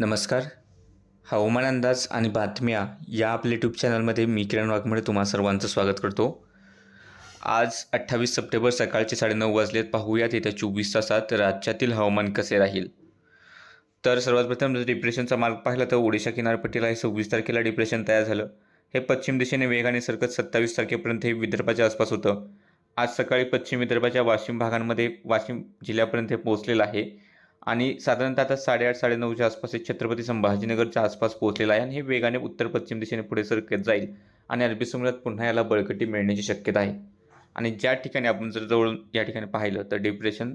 नमस्कार. हवामान अंदाज आणि बातम्या या आपल्या यूट्यूब चॅनलमध्ये मी किरण वाघमोडे तुम्हा सर्वांचं स्वागत करतो. आज अठ्ठावीस सप्टेंबर सकाळचे साडेनऊ वाजलेत. पाहूयात येत्या चोवीस तासात राज्यातील हवामान कसे राहील. तर सर्वात प्रथम जर डिप्रेशनचा मार्ग पाहिला तर ओडिशा किनारपट्टीला हे सव्वीस तारखेला डिप्रेशन तयार झालं. हे पश्चिम दिशेने वेगाने सरकत सत्तावीस तारखेपर्यंत हे विदर्भाच्या आसपास होतं. आज सकाळी पश्चिम विदर्भाच्या वाशिम भागांमध्ये वाशिम जिल्ह्यापर्यंत हे पोहोचलेलं आहे. आणि साधारणतः आता साडेआठ साडेनऊच्या आसपास हे छत्रपती संभाजीनगरच्या आसपास पोहोचलेलं आहे आणि हे वेगाने उत्तर पश्चिम दिशेने पुढे सरकत जाईल आणि अरबी समुद्रात पुन्हा याला बळकटी मिळण्याची शक्यता आहे. आणि ज्या ठिकाणी आपण जर जवळून या ठिकाणी पाहिलं तर डिप्रेशन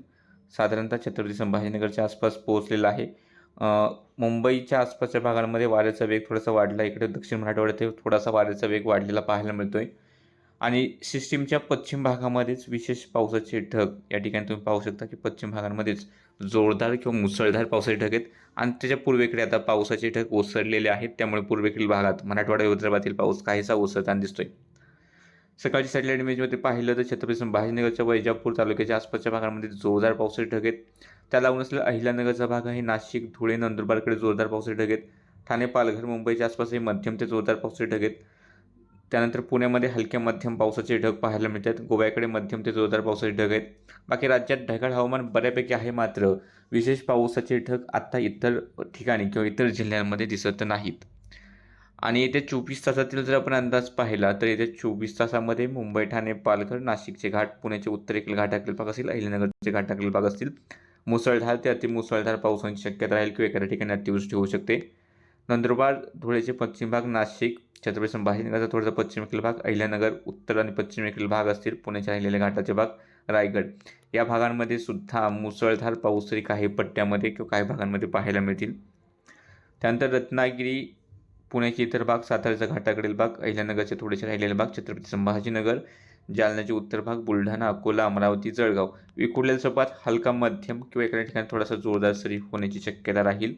साधारणतः छत्रपती संभाजीनगरच्या आसपास पोहोचलेलं आहे. मुंबईच्या आसपासच्या भागांमध्ये वाऱ्याचा वेग थोडासा वाढला. इकडे दक्षिण मराठवाड्यात थोडासा वाऱ्याचा वेग वाढलेला पाहायला मिळतो आहे आणि सिस्टीमच्या पश्चिम भागामध्येच विशेष पावसाचे ढग या ठिकाणी तुम्ही पाहू शकता की पश्चिम भागांमध्येच जोरदार किंवा मुसळधार पावसाचे ढग आहेत. आणि त्याच्या पूर्वेकडे आता पावसाचे ढग ओसरलेले आहेत. त्यामुळे पूर्वेकडील भागात मराठवाडा विदर्भातील पाऊस काहीसा ओसरताना दिसतोय. सकाळची सॅटेलाईट इमेजमध्ये पाहिलं तर छत्रपती संभाजीनगरच्या वैजापूर तालुक्याच्या आसपासच्या भागांमध्ये जोरदार पावसाचे ढग आहेत. त्या लागून असलेला अहिल्यानगरचा भाग आहे. नाशिक धुळे नंदुरबारकडे जोरदार पावसाचे ढग आहेत. ठाणे पालघर मुंबईच्या आसपासही मध्यम ते जोरदार पावसाचे ढग आहेत. त्यानंतर पुण्यामध्ये हलक्या मध्यम पावसाचे ढग पाहायला मिळतात. गोव्याकडे मध्यम ते जोरदार पावसाचे ढग आहेत. बाकी राज्यात ढगाळ हवामान बऱ्यापैकी आहे मात्र विशेष पावसाचे ढग आत्ता इतर ठिकाणी किंवा इतर जिल्ह्यांमध्ये दिसत नाहीत. आणि येत्या चोवीस तासातील जर आपण अंदाज पाहिला तर येत्या चोवीस तासामध्ये मुंबई ठाणे पालघर नाशिकचे घाट पुण्याचे उत्तरेकडील घाटाकडील भाग असतील अहिल्यानगरचे घाटाकडील भाग असतील. मुसळधार ते अतिमुसळधार पावसाची शक्यता राहील किंवा एखाद्या ठिकाणी अतिवृष्टी होऊ शकते. नंदुरबार धुळेचे पश्चिम भाग नाशिक छत्रपती संभाजीनगरचा थोडासा पश्चिमेकडील भाग अहिल्यानगर उत्तर आणि पश्चिमेकडील भाग असतील पुण्याच्या अहिल्यानगर घाटाचे भाग रायगड. या भागांमध्ये सुद्धा मुसळधार पाऊस तरी काही पट्ट्यामध्ये किंवा काही भागांमध्ये पाहायला मिळतील. त्यानंतर रत्नागिरी पुण्याचे इतर भाग साताऱ्याच्या घाटाकडील भाग अहिल्यानगरचे थोडेसे राहिलेले भाग छत्रपती संभाजीनगर जालन्याचे उत्तर भाग बुलढाणा अकोला अमरावती जळगाव. विखुरलेल्या स्वरूपात हलका मध्यम किंवा एखाद्या ठिकाणी थोडासा जोरदार सरी होण्याची शक्यता राहील.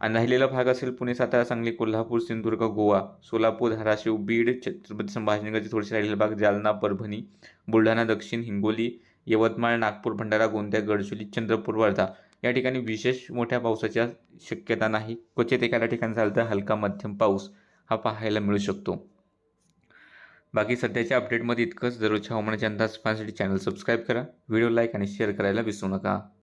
आणि राहिलेला भाग असेल पुणे सातारा सांगली कोल्हापूर सिंधुदुर्ग गोवा सोलापूर धाराशिव बीड छत्रपती संभाजीनगरचे थोडेसे राहिलेले भाग जालना परभणी बुलढाणा दक्षिण हिंगोली यवतमाळ नागपूर भंडारा गोंदिया गडचिरोली चंद्रपूर वर्धा. या ठिकाणी विशेष मोठ्या पावसाच्या शक्यता नाही. क्वचित एखाद्या ठिकाणी झालं तर हलका मध्यम पाऊस हा पाहायला मिळू शकतो. बाकी सध्याच्या अपडेटमध्ये इतकंच. दररोजच्या हवामानाच्या अंदाज पाहण्यासाठी चॅनल सबस्क्राईब करा. व्हिडिओ लाईक आणि शेअर करायला विसरू नका.